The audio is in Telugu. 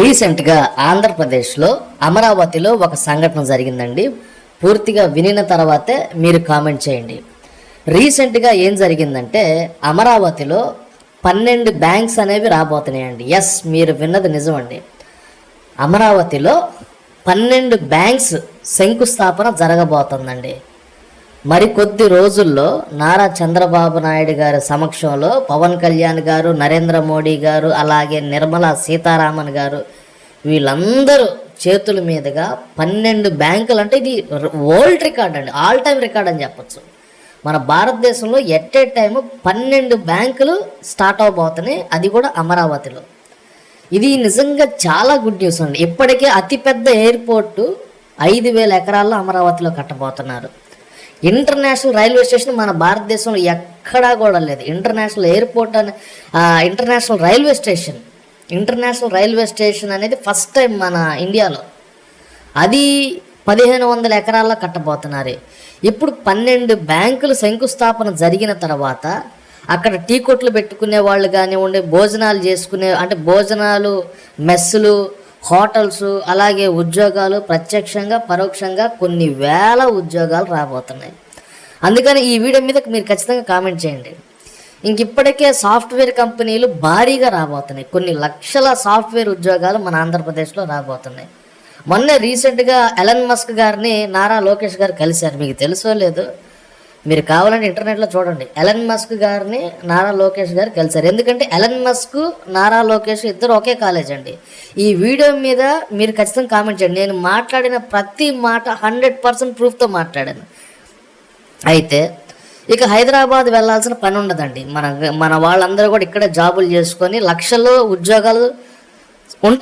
రీసెంట్గా ఆంధ్రప్రదేశ్లో అమరావతిలో ఒక సంఘటన జరిగిందండి. పూర్తిగా వినిన తర్వాతే మీరు కామెంట్ చేయండి. రీసెంట్గా ఏం జరిగిందంటే అమరావతిలో పన్నెండు బ్యాంక్స్ అనేవి రాబోతున్నాయండి. ఎస్ మీరు విన్నది నిజమండి. అమరావతిలో పన్నెండు బ్యాంక్స్ శంకుస్థాపన జరగబోతుందండి. మరి కొద్ది రోజుల్లో నారా చంద్రబాబు నాయుడు గారి సమక్షంలో పవన్ కళ్యాణ్ గారు నరేంద్ర మోడీ గారు అలాగే నిర్మలా సీతారామన్ గారు వీళ్ళందరూ చేతుల మీదుగా పన్నెండు బ్యాంకులు అంటే ఇది వరల్డ్ రికార్డ్ అండి ఆల్ టైం రికార్డ్ అని చెప్పచ్చు. మన భారతదేశంలో ఎట్ ఏ టైము పన్నెండు బ్యాంకులు స్టార్ట్ అవబోతున్నాయి అది కూడా అమరావతిలో. ఇది నిజంగా చాలా గుడ్ న్యూస్ అండి. ఇప్పటికే అతిపెద్ద ఎయిర్పోర్టు ఐదు వేల ఎకరాల్లో అమరావతిలో కట్టబోతున్నారు. ఇంటర్నేషనల్ రైల్వే స్టేషన్ మన భారతదేశంలో ఎక్కడా కూడా లేదు. ఇంటర్నేషనల్ ఎయిర్పోర్ట్ అని international railway station. International railway station అనేది ఫస్ట్ టైం మన ఇండియాలో. అది పదిహేను వందల ఎకరాల్లో కట్టబోతున్నారు. ఇప్పుడు పన్నెండు బ్యాంకులు శంకుస్థాపన జరిగిన తర్వాత అక్కడ టీ కొట్లు పెట్టుకునే వాళ్ళు కానివ్వండి భోజనాలు చేసుకునే అంటే భోజనాలు మెస్సులు హోటల్స్ అలాగే ఉద్యోగాలు ప్రత్యక్షంగా పరోక్షంగా కొన్ని వేల ఉద్యోగాలు రాబోతున్నాయి. అందుకని ఈ వీడియో మీద మీరు ఖచ్చితంగా కామెంట్ చేయండి. ఇంక ఇప్పటికే సాఫ్ట్వేర్ కంపెనీలు భారీగా రాబోతున్నాయి. కొన్ని లక్షల సాఫ్ట్వేర్ ఉద్యోగాలు మన ఆంధ్రప్రదేశ్లో రాబోతున్నాయి. మొన్న రీసెంట్గా ఎలన్ మస్క్ గారిని నారా లోకేష్ గారు కలిశారు. మీకు తెలుసో లేదు? మీరు కావాలంటే ఇంటర్నెట్లో చూడండి. ఎలన్ మస్క్ గారిని నారా లోకేష్ గారు కలిశారు. ఎందుకంటే ఎలన్ మస్క్ నారా లోకేష్ ఇద్దరు ఒకే కాలేజ్ అండి. ఈ వీడియో మీద మీరు ఖచ్చితంగా కామెంట్ చేయండి. నేను మాట్లాడిన ప్రతి మాట హండ్రెడ్ పర్సెంట్ ప్రూఫ్తో మాట్లాడాను. అయితే ఇక హైదరాబాద్ వెళ్ళాల్సిన పని ఉండదండి. మన మన వాళ్ళందరూ కూడా ఇక్కడే జాబులు చేసుకొని లక్షల్లో ఉద్యోగాలు ఉంటే